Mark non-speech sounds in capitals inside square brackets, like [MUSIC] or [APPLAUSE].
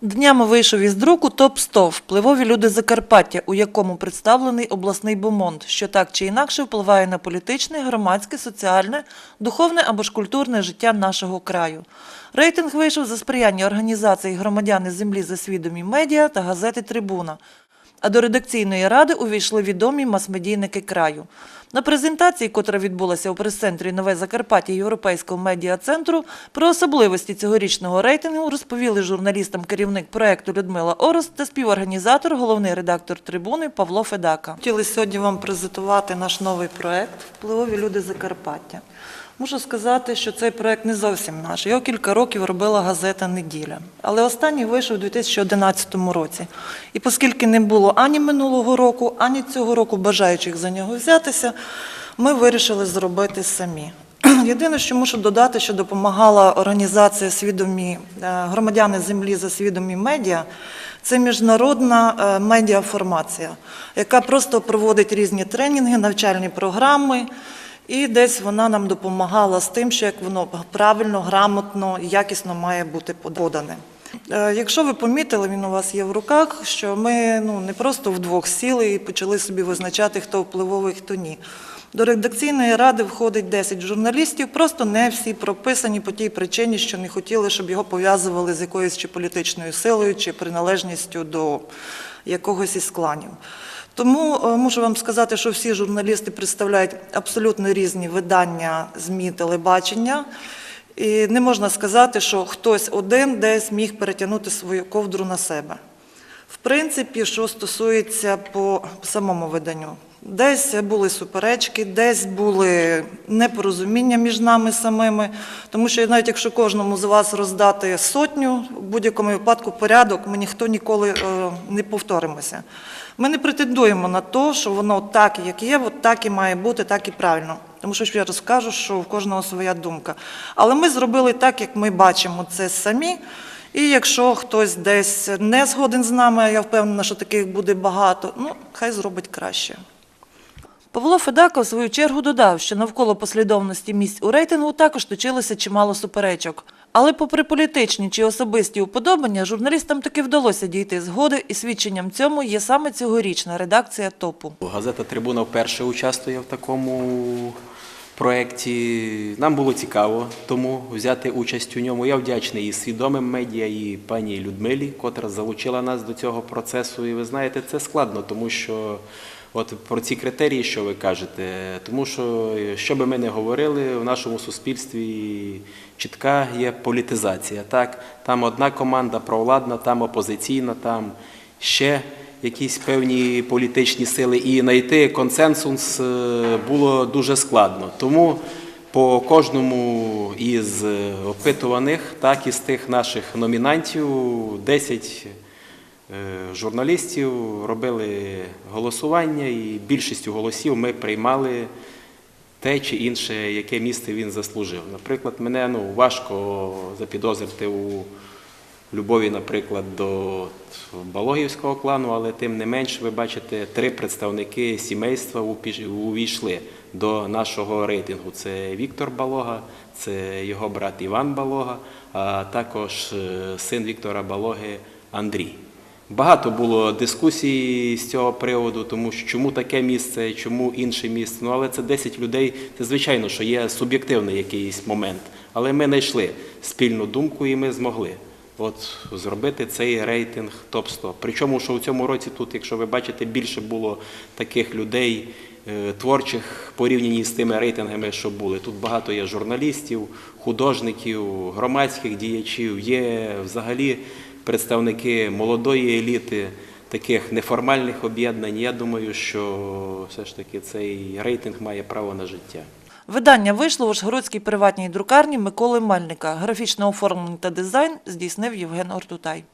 Днями вийшов із друку ТОП-100 «Впливові люди Закарпаття», у якому представлений обласний бомонд, що так чи інакше впливає на політичне, громадське, соціальне, духовне або ж культурне життя нашого краю. Рейтинг вийшов за сприяння організації «Громадяни землі за свідомі медіа» та газети «Трибуна». А до редакційної ради увійшли відомі мас-медійники краю. На презентації, котра відбулася у прес-центрі Нове Закарпаття Європейського медіа-центру, про особливості цьогорічного рейтингу розповіли журналістам керівник проекту Людмила Орос та співорганізатор, головний редактор трибуни Павло Федака. Хотіли сьогодні вам презентувати наш новий проект Впливові люди Закарпаття. Можу сказати, що цей проект не зовсім наш. Його кілька років робила газета Неділя. Але останній вийшов у 2011 році. І оскільки не було ані минулого року, ані цього року бажаючих за нього взятися, ми вирішили зробити самі. [CLEARS THROAT] Єдине, що мушу додати, що допомагала організація свідомі е, громадяни землі за свідомі медіа. Це міжнародна е, медіаформація, яка просто проводить різні тренінги, навчальні програми. І десь вона нам допомагала з тим, що як воно правильно, грамотно і якісно має бути подане. Е, Якщо ви помітили, він у вас є в руках, що ми ну, не просто вдвох сіли і почали собі визначати, хто впливовий, хто ні. До редакційної ради входить 10 журналістів, просто не всі прописані по тій причині, що не хотіли, щоб його пов'язували з якоюсь чи політичною силою, чи приналежністю до якогось із кланів. Тому е, можу вам сказати, що всі журналісти представляють абсолютно різні видання ЗМІ, телебачення. І не можна сказати, що хтось один десь міг перетягнути свою ковдру на себе. В принципі, що стосується по самому виданню, десь були суперечки, десь були непорозуміння між нами самими, тому що навіть якщо кожному з вас роздати сотню, будь-якому випадку порядок, ми ніхто ніколи е, не повторимося. Ми не претендуємо на те, що воно так, як є, от так і має бути, так і правильно. Тому що ще раз кажу, що в кожного своя думка. Але ми зробили так, як ми бачимо це самі. І якщо хтось десь не згоден з нами, я впевнена, що таких буде багато, ну хай зробить краще. Павло Федако в свою чергу додав, що навколо послідовності місць у рейтингу також точилося чимало суперечок. Але попри політичні чи особисті уподобання, журналістам таки вдалося дійти згоди, і свідченням цьому є саме цьогорічна редакція топу. Газета Трибуна вперше участвує в такому проєкті. Нам було цікаво тому взяти участь у ньому. Я вдячний і свідомим медіа, і пані Людмилі, котра залучила нас до цього процесу. І ви знаєте, це складно, тому що. От про ці критерії, що ви кажете, тому що що би ми не говорили, в нашому суспільстві чітка є політизація. Так, там одна команда провладна, там опозиційна, там ще якісь певні політичні сили, і знайти консенсус е, було дуже складно. Тому по кожному із опитуваних, так і з тих наших номінантів, 10 Е, журналістів робили голосування, і більшістю голосів ми приймали те чи інше, яке місце він заслужив. Наприклад, мене ну, важко запідозрити у любові, наприклад, до Балогівського клану, але тим не менш, ви бачите, три представники сімейства увійшли до нашого рейтингу. Це Віктор Балога, це його брат Іван Балога, а також е, син Віктора Балоги Андрій. Багато було дискусій з цього приводу, тому що чому таке місце, чому інше місце. Ну але це 10 людей. Це звичайно, що є суб'єктивний якийсь момент. Але ми знайшли спільну думку і ми змогли от зробити цей рейтинг топ 100 Причому, що у цьому році тут, якщо ви бачите, більше було таких людей е, творчих порівняні з тими рейтингами, що були. Тут багато є журналістів, художників, громадських діячів, є взагалі представники молодої еліти, таких неформальних об'єднань. Я думаю, що все ж таки цей рейтинг має право на життя. Видання вийшло у Ужгородській приватній друкарні Миколи Мельника. Графічне оформлення та дизайн здійснив Євген Ортутай.